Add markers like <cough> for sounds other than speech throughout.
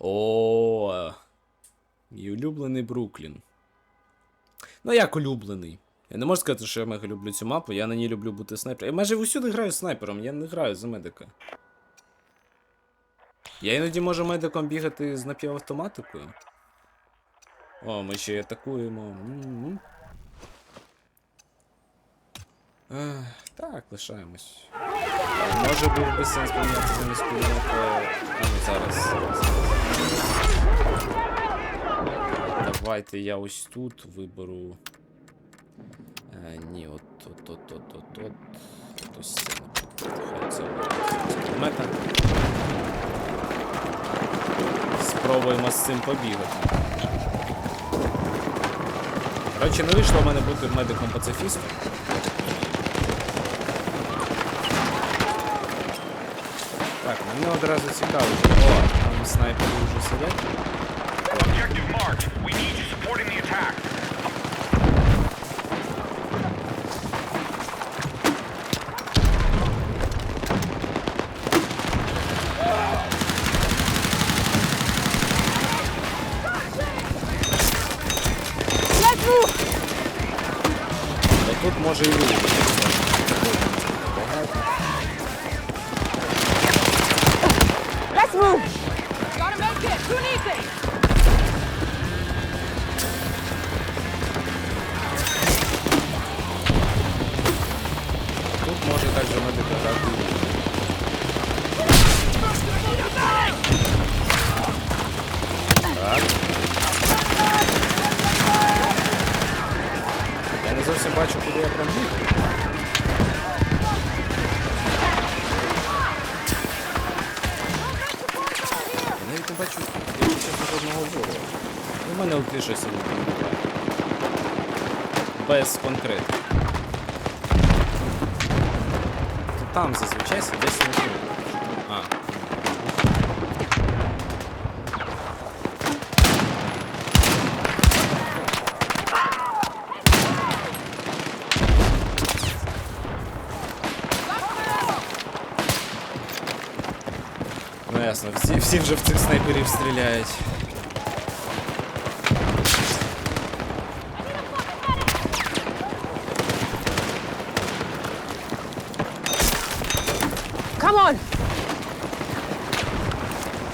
О, мій улюблений Бруклін. Ну, як улюблений. Я не можу сказати, що я мега люблю цю мапу, я на ній люблю бути снайпером. Я майже усюди граю снайпером, я не граю за медика. Я іноді можу медиком бігати з напівавтоматикою. О, ми ще й атакуємо. М-м. Ех, Так, лишаємось. Може був би сенс поміняти замість кулемета. А ну зараз. Давайте я ось тут виберу. Е, ні, от от от от от от. От це, наприклад. Кулемета. Спробуємо з цим побігати. Коротше, не вийшло в мене бути медиком-пацифістом. мене одразу цікаво. О, там снайпери вже сидять. Objective marked. We need you supporting the attack. Без конкретики. То там зазвичай десь не тут. А. Ну ясно, всі, всі вже в цих снайперів стріляють. On!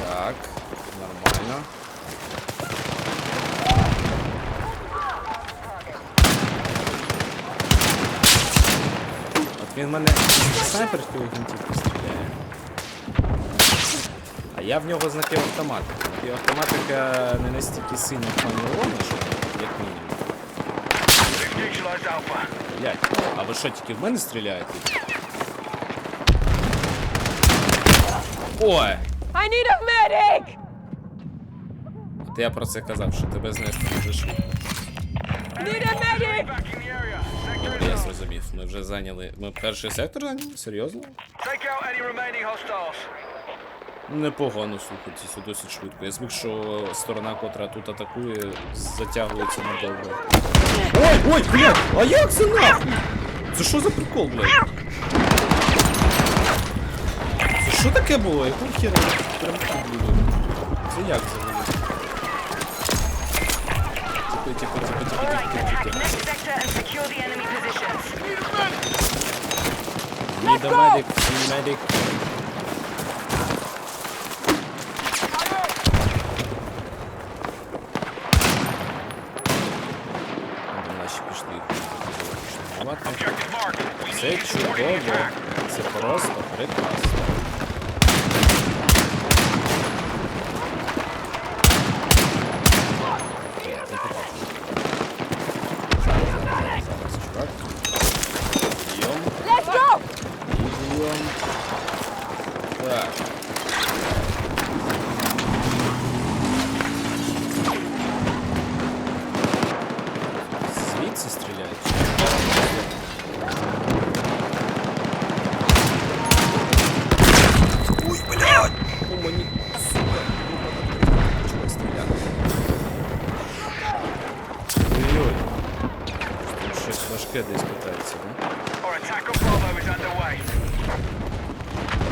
Так, нормально. От він в мене снайперською гвинтівки стріляє. А я в нього з напівавтоматики. Напівавтоматика не настільки сильно в плані урона, що як мінімум. Блять, а ви що, тільки в мене стріляєте? Ой! I need a medic! От я про це казав, що тебе знести дуже швидко. Need a medic! Sector Я зрозумів, ми вже зайняли. Ми перший сектор зайняли? Серйозно? Take out any remaining hostiles. Непогано слухайте, це досить швидко. Я звик, що сторона, котра тут атакує, затягується надовго. Ой, ой, блядь! А як це нахуй? Це що за прикол, блядь? Це що таке було? Яку хера прям тут? Це як взагалі? Тихо, тихо, тихо, тихо, тихо, тихо, next тихо. and secure the enemy positions. Need a medic, medic. Наші пішли need Це чудово. Це просто прекрасно. Я не попав. Зараз, зараз, зараз, чувак. Йом. Let's go! Ідіом. Так. Звідси стріляють? Ой, блядь! О, мені, сука, чого стріляти? Ой-ой. Тут щось важке десь питається, да? Our attack on Bravo is underway.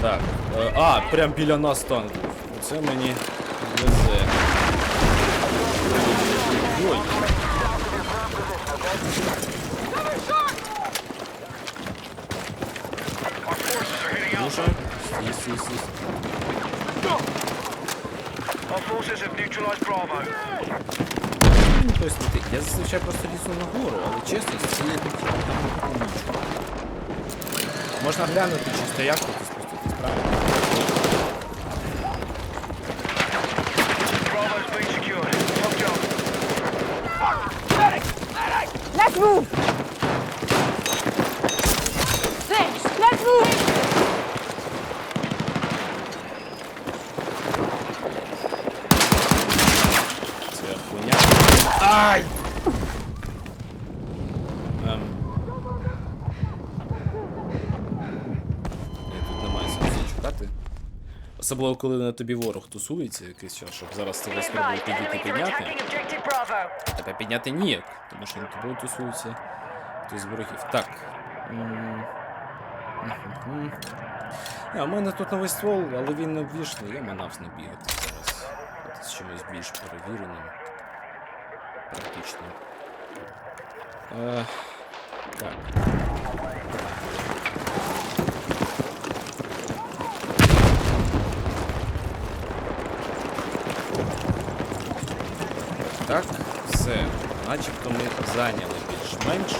Так. е, А, прям біля нас танк. був. Це мені Везе. Ой. Our forces are hitting Ну Alpha. що? Стій, стій, стій. Our forces have neutralized Bravo. Ну, тобто, я зазвичай просто лізу нагору, але чесно, з цієї тут там нічого. Можна глянути, чисто як тут Особливо, коли на тобі ворог тусується якийсь час, щоб зараз тебе спробує підійти підняти. тебе підняти ніяк, тому що над тобою тусується хтось з ворогів. Так. А, у мене тут новий ствол, але він не обвішний, я манавсь не бігати зараз. От з чимось більш перевіреним. Практично. Е. Так, все. Начебто ми зайняли більш-менш.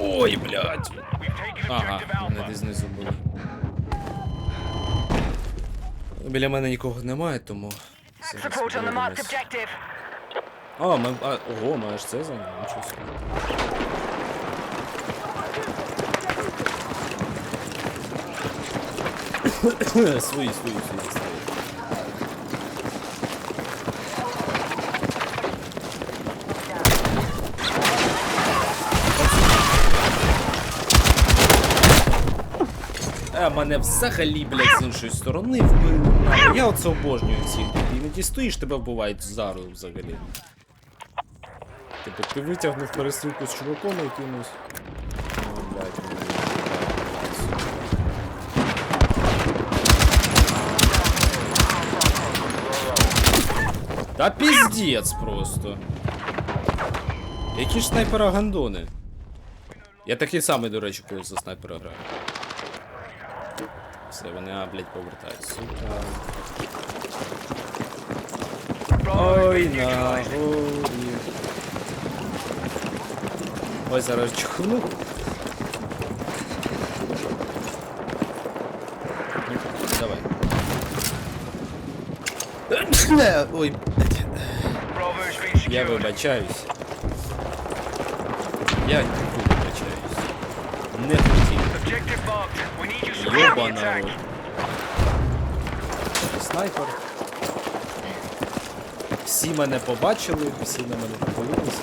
Ой, блядь. Ага, Alpha. десь знизу були. Біля мене нікого немає, тому. А, ми. А, ого, ми аж це зайняли, нічого собі. <coughs> свої, свої, свої, свої. А мене взагалі, блядь, з іншої сторони вбили. Я оце обожнюю ці. Іноді стоїш, тебе вбивають зару взагалі. Типу, ти витягнув перестрілку з чуваком якимось. Ну, блядь, блядь. Та піздець просто. Які ж снайпера гандони? Я такий самий, до речі, коли за снайпера граю. Все, вони, а, блядь, повертаються. Сука. Ой, been на neutralized. Ой, зараз чхну. Давай. Ой, блядь. Я вибачаюсь. Я вибачаюсь. Не хотів. Рот. Снайпер. Всі мене побачили, всі на мене подивилися.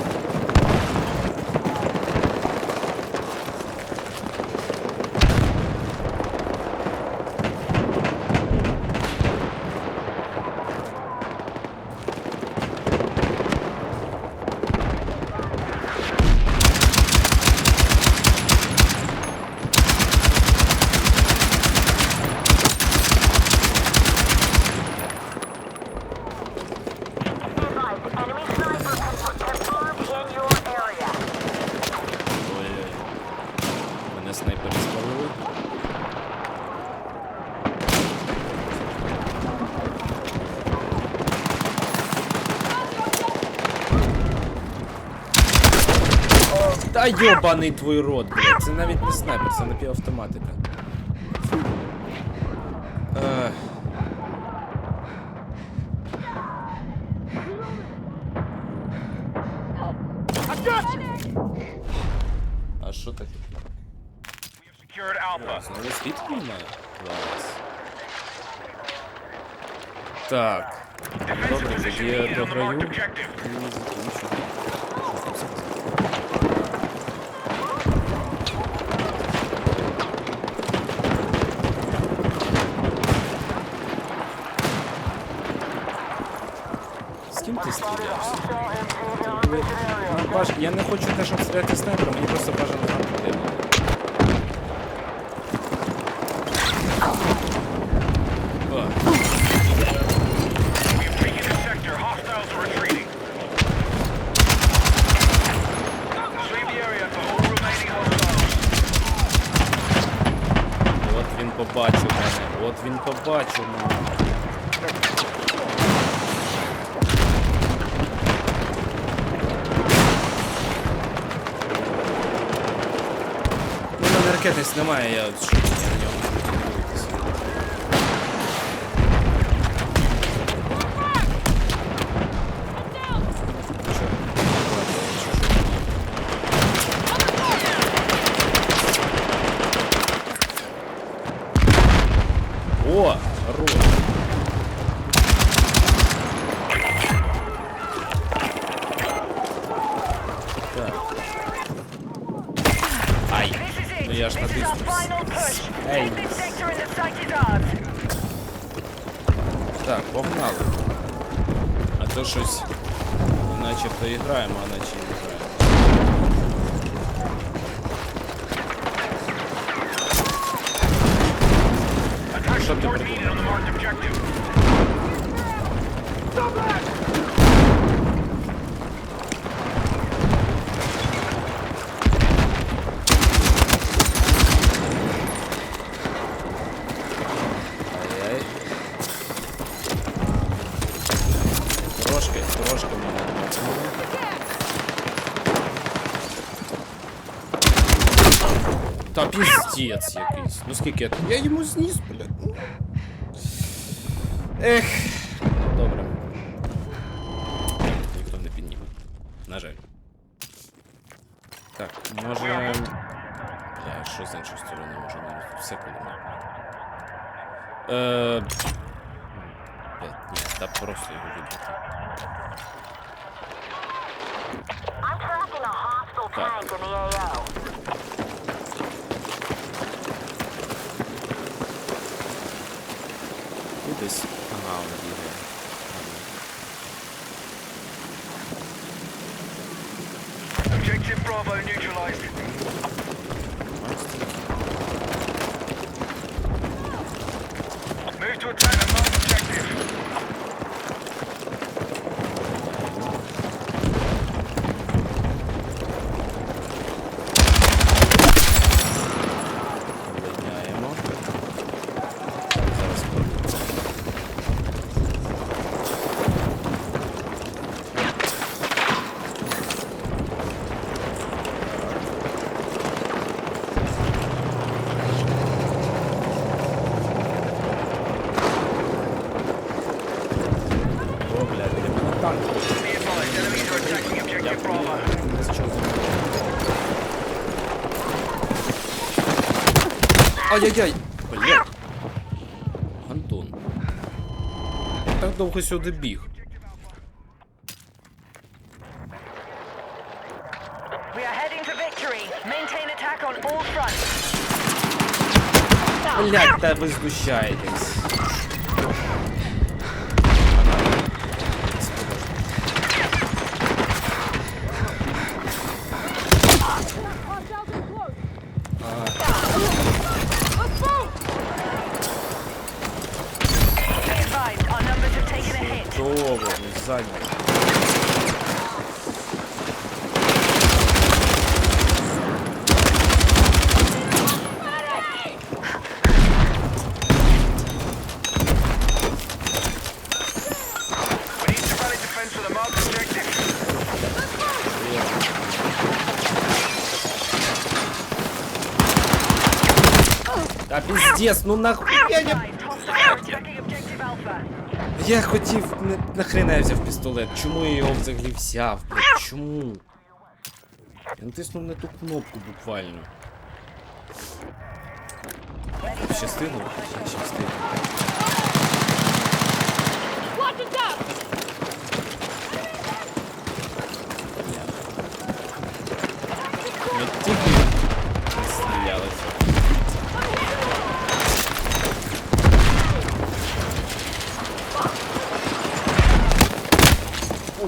Та йобаний твій рот, блядь. Це навіть не снайпер, це напівавтоматика. Ех. А що таке? Secured Alpha. Знову світло немає? Клас. Так. Defensive Добре, position тоді я needed on the дограю. marked objective. І закінчу. Я не хочу те, щоб стріляти снайпером, мені просто бажано там hostiles. От він побачив мене, от він побачив мене. Ну, в мене ракетниць немає, я от що, я на ньому не буду дивитися. Що? О, хорош. ours. Так, погнали. А то щось начебто і граємо, а наче і не граємо. Attack Що ти support придумав? Піздець якийсь. Ну скільки я... Я йому зніс, блядь. ну. Ех. Objective Bravo neutralized. Move to attack the marked objective. Ай-яй-яй! Блядь! Антон. Я так довго сюди біг. We are heading to victory. Maintain attack on all fronts. Блядь, та ви знущаєтесь. Hostiles in close. Let's move! Be advised, our numbers have taken a hit. Чудово, ну ззаді. We need to rally defense for the marked objective. Піздец, ну нахуй. Я, Alpha. я хотів, не, нахрена я взяв пістолет? Чому я його взагалі взяв? Блядь, чому? Я натиснув на ту кнопку буквально. Щастило? Щастило.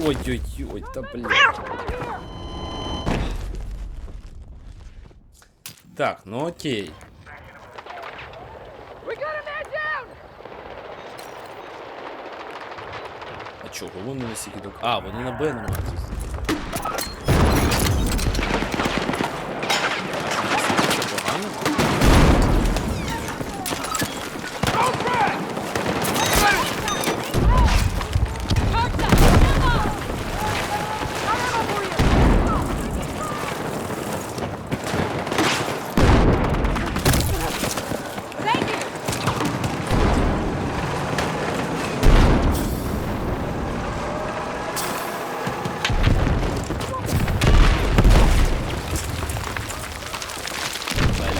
Ой-ой-ой, та блядь. Так, ну окей. We got a man down! А чого вони на сіки док? А, вони на Б не можуть. з'їздити. Це погано? Thank you!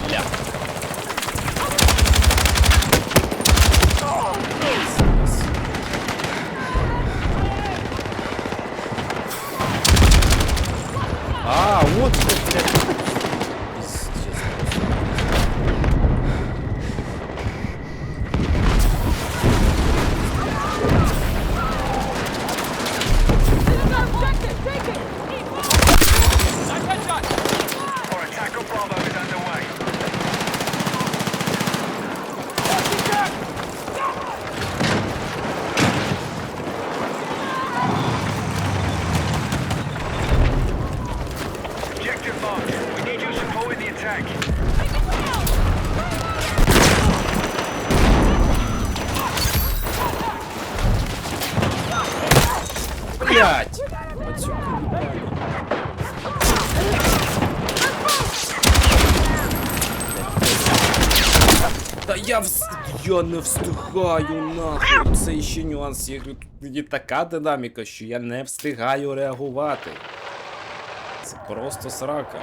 Бля. А, вот что, блядь. Пиздец просто. Objective, take it! Our attack on Bravo is underway. Objective marked. We need your support in the attack. Блять! Та я вс... Я не встигаю нахуй. Це ще нюанс. Тут є така динаміка, що я не встигаю реагувати. Це просто срака.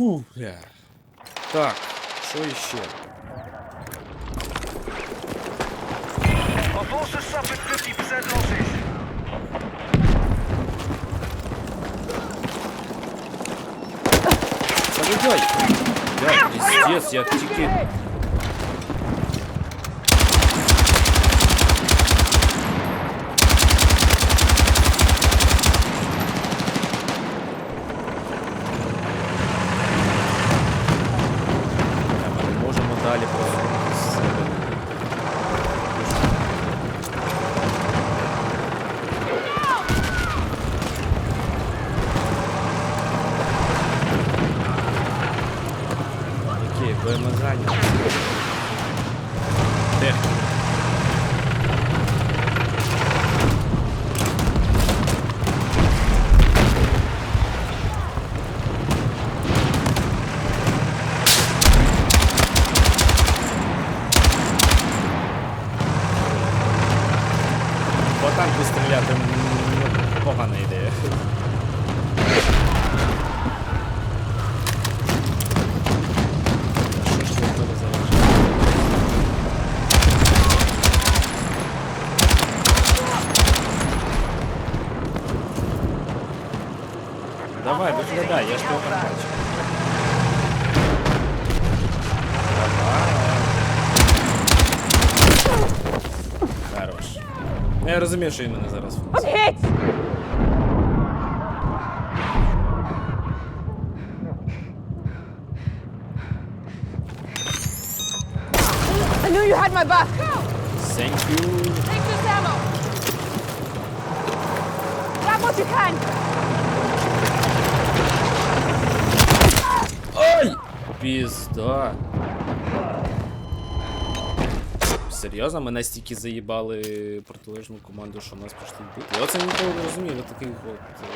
Фу, бля. Так, що іще? Побегай! Да, пиздец, я тики Бо ми зайняті. Де? Давай, виглядай, я там бачу. Давай. Хорош. Я що він мене зараз. I knew you had my back. Thank you. Take this ammo. Grab what you can. Пізда. Серйозно, ми настільки заїбали протилежну команду, що нас пішли бити. Я оце ніколи не розумію, до таких от е,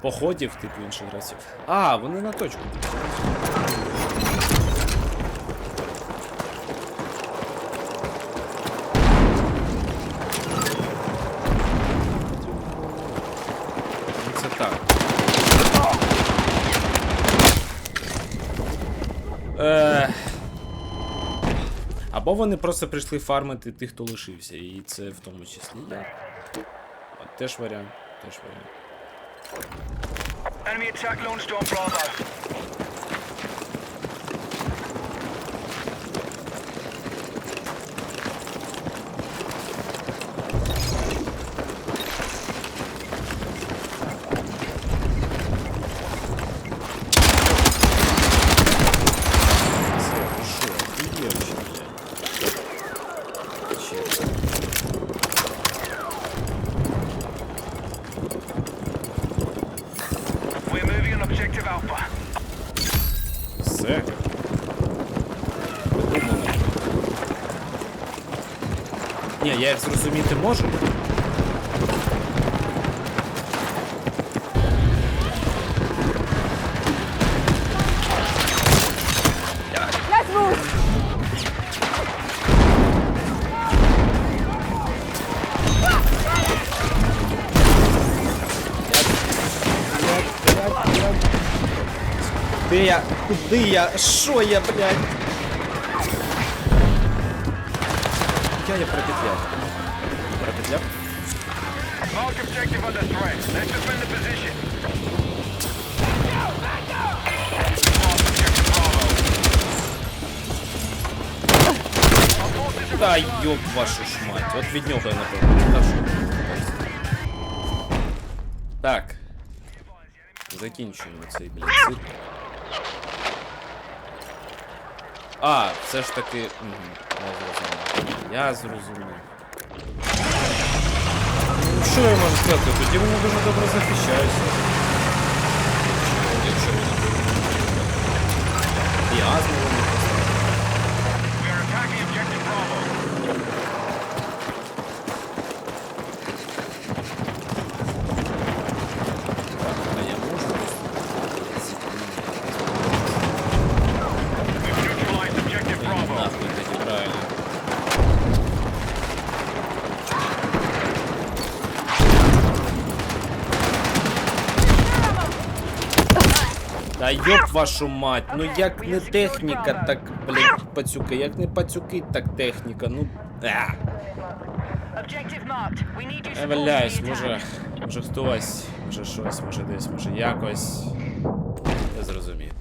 походів, типу інших разів. А, вони на точку. Ну, Це так. Е... Або вони просто прийшли фармити тих, хто лишився, і це в тому числі я. Теж варіант, теж варіант. Enemy attack launched on Bravo. Це що, охуєв чи ні? Чесно. We're moving on objective Alpha. Все. Ні, я їх зрозуміти можу. Де я? Куди я? Що я, блядь? Я я пропетляв. Пропетляв? Mark objective under threat. Let's defend the position. Mark objective Bravo. Our forces have Та йоб вашу ж мать. От від нього я напевно кажу. Так. Закінчуємо цей блядь, А, все ж таки. Я зрозумів. Я зрозумів. Ну, що я можу сказати? Тоді вони дуже добре захищаються. Якщо вони І азму вони поставили. We are attacking objective Bravo. Так, а я можу просто. We've neutralized objective Bravo. Нахуй тоді правильно. Та йоп вашу мать, ну як не техніка, так, блядь, пацюки, як не пацюки, так техніка, ну. А, the валяюсь, може, може хтось, може щось, може десь, може якось. Я зрозумів.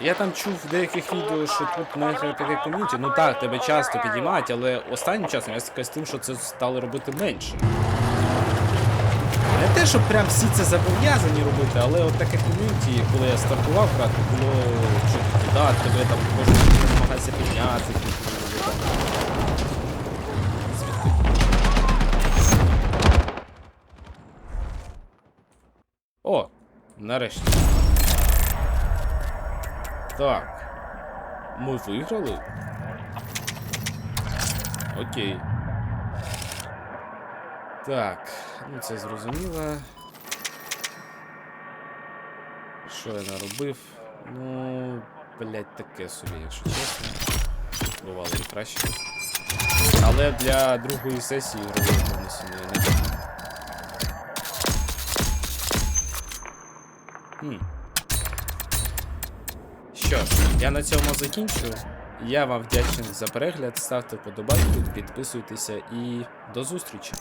Я там чув в деяких відео, що тут не таке ком'юніті. Ну так, тебе часто підіймають, але останнім часом я стикаюсь з тим, що це стали робити менше. Не те, що прям всі це зобов'язані робити, але от таке ком'юніті, коли я стартував грати, було що да, тебе там кожен намагається підняти. типу? О, нарешті. Так. Ми виграли? Окей. Так, ну це зрозуміло. Що я наробив? Ну, блять, таке собі, якщо чесно. Бувало і краще. Але для другої сесії ігрової перенесення не. Хм. Що ж, я на цьому закінчую. Я вам вдячний за перегляд. Ставте вподобайку, підписуйтеся і до зустрічі!